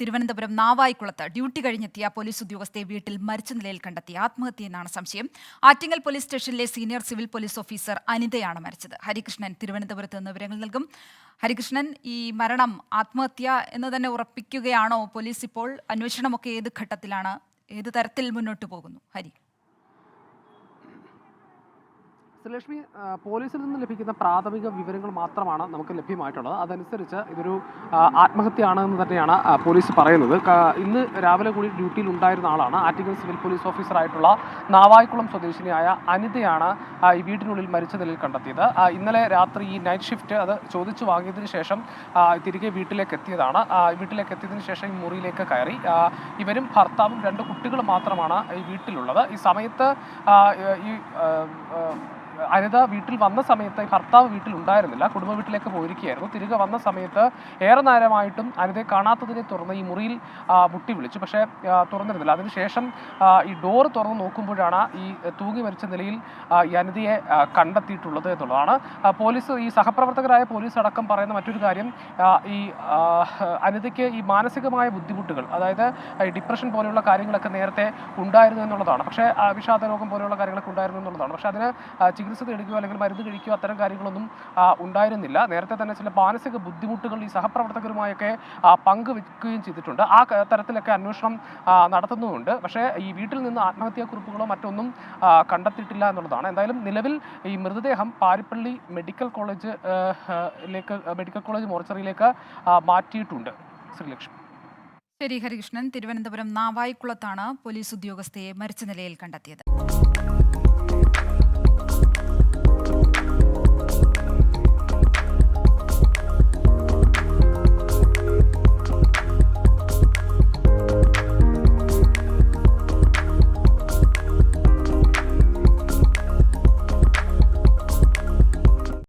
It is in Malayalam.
തിരുവനന്തപുരം നാവായിക്കുളത്ത് ഡ്യൂട്ടി കഴിഞ്ഞെത്തിയ പോലീസ് ഉദ്യോഗസ്ഥയെ വീട്ടിൽ മരിച്ച നിലയിൽ കണ്ടെത്തി. ആത്മഹത്യയെന്നാണ് സംശയം. ആറ്റിങ്ങൽ പോലീസ് സ്റ്റേഷനിലെ സീനിയർ സിവിൽ പോലീസ് ഓഫീസർ അനിതയാണ് മരിച്ചത്. ഹരികൃഷ്ണൻ തിരുവനന്തപുരത്ത് നിന്ന് വിവരങ്ങൾ നൽകും. ഹരികൃഷ്ണൻ ഈ മരണം ആത്മഹത്യ എന്ന് തന്നെ ഉറപ്പിക്കുകയാണോ? പോലീസ് ഇപ്പോൾ അന്വേഷണമൊക്കെ ഏത് ഘട്ടത്തിലാണ് ഏത് തരത്തിൽ മുന്നോട്ട് പോകുന്നു? ഹരി. ശ്രീലക്ഷ്മി പോലീസിൽ നിന്ന് ലഭിക്കുന്ന പ്രാഥമിക വിവരങ്ങൾ മാത്രമാണ് നമുക്ക് ലഭ്യമായിട്ടുള്ളത്. അതനുസരിച്ച് ഇതൊരു ആത്മഹത്യയാണെന്ന് തന്നെയാണ് പോലീസ് പറയുന്നത്. ഇന്ന് രാവിലെ കൂടി ഡ്യൂട്ടിയിൽ ഉണ്ടായിരുന്ന ആളാണ് ആറ്റിങ്ങൽ സിവിൽ പോലീസ് ഓഫീസറായിട്ടുള്ള നാവായിക്കുളം സ്വദേശിനിയായ അനിതയാണ് ഈ വീട്ടിനുള്ളിൽ മരിച്ച നിലയിൽ കണ്ടെത്തിയത്. ഇന്നലെ രാത്രി ഈ നൈറ്റ് ഷിഫ്റ്റ് അത് ചോദിച്ചു വാങ്ങിയതിനു ശേഷം തിരികെ വീട്ടിലേക്ക് എത്തിയതാണ്. വീട്ടിലേക്ക് എത്തിയതിന് ശേഷം ഈ മുറിയിലേക്ക് കയറി. ഇവരും ഭർത്താവും രണ്ട് കുട്ടികളും മാത്രമാണ് ഈ വീട്ടിലുള്ളത്. ഈ സമയത്ത് ഈ അനിത വീട്ടിൽ വന്ന സമയത്ത് ഭർത്താവ് വീട്ടിൽ ഉണ്ടായിരുന്നില്ല കുടുംബ വീട്ടിലേക്ക് പോയിരിക്കുകയായിരുന്നു. തിരികെ വന്ന സമയത്ത് ഏറെ നേരമായിട്ടും അനിതയെ കാണാത്തതിനെ തുടർന്ന് ഈ മുറിയിൽ മുട്ടി വിളിച്ചു. പക്ഷേ തുറന്നിരുന്നില്ല. അതിനുശേഷം ഈ ഡോർ തുറന്ന് നോക്കുമ്പോഴാണ് ഈ തൂങ്ങി മരിച്ച നിലയിൽ ഈ അനിതയെ കണ്ടെത്തിയിട്ടുള്ളത് എന്നുള്ളതാണ്. പോലീസ് ഈ സഹപ്രവർത്തകരായ പോലീസ് അടക്കം പറയുന്ന മറ്റൊരു കാര്യം ഈ അനിതയ്ക്ക് ഈ മാനസികമായ ബുദ്ധിമുട്ടുകൾ അതായത് ഡിപ്രഷൻ പോലെയുള്ള കാര്യങ്ങളൊക്കെ നേരത്തെ ഉണ്ടായിരുന്നു എന്നുള്ളതാണ്. പക്ഷേ വിഷാദരോഗം പോലെയുള്ള കാര്യങ്ങളൊക്കെ ഉണ്ടായിരുന്നു എന്നുള്ളതാണ്. പക്ഷേ അതിന് ആ, ചികിത്സ തേടുകയോ അല്ലെങ്കിൽ മരുന്ന് കഴിക്കുകയോ അത്തരം കാര്യങ്ങളൊന്നും ഉണ്ടായിരുന്നില്ല. നേരത്തെ തന്നെ ചില മാനസിക ബുദ്ധിമുട്ടുകൾ ഈ സഹപ്രവർത്തകരുമായൊക്കെ പങ്കുവെക്കുകയും ചെയ്തിട്ടുണ്ട്. ആ തരത്തിലൊക്കെ അന്വേഷണം നടത്തുന്നുമുണ്ട്. പക്ഷേ ഈ വീട്ടിൽ നിന്ന് ആത്മഹത്യാക്കുറിപ്പുകളോ മറ്റൊന്നും കണ്ടെത്തിയിട്ടില്ല എന്നുള്ളതാണ്. എന്തായാലും നിലവിൽ ഈ മൃതദേഹം പാരിപ്പള്ളി മെഡിക്കൽ കോളേജ് ലേക്ക് മെഡിക്കൽ കോളേജ് മോർച്ചറിയിലേക്ക് മാറ്റിയിട്ടുണ്ട്. ശ്രീലക്ഷ്മി. ശരി ഹരികൃഷ്ണൻ. തിരുവനന്തപുരം നാവായിക്കുളത്താണ് പോലീസ് ഉദ്യോഗസ്ഥയെ മരിച്ച നിലയിൽ കണ്ടെത്തിയത്.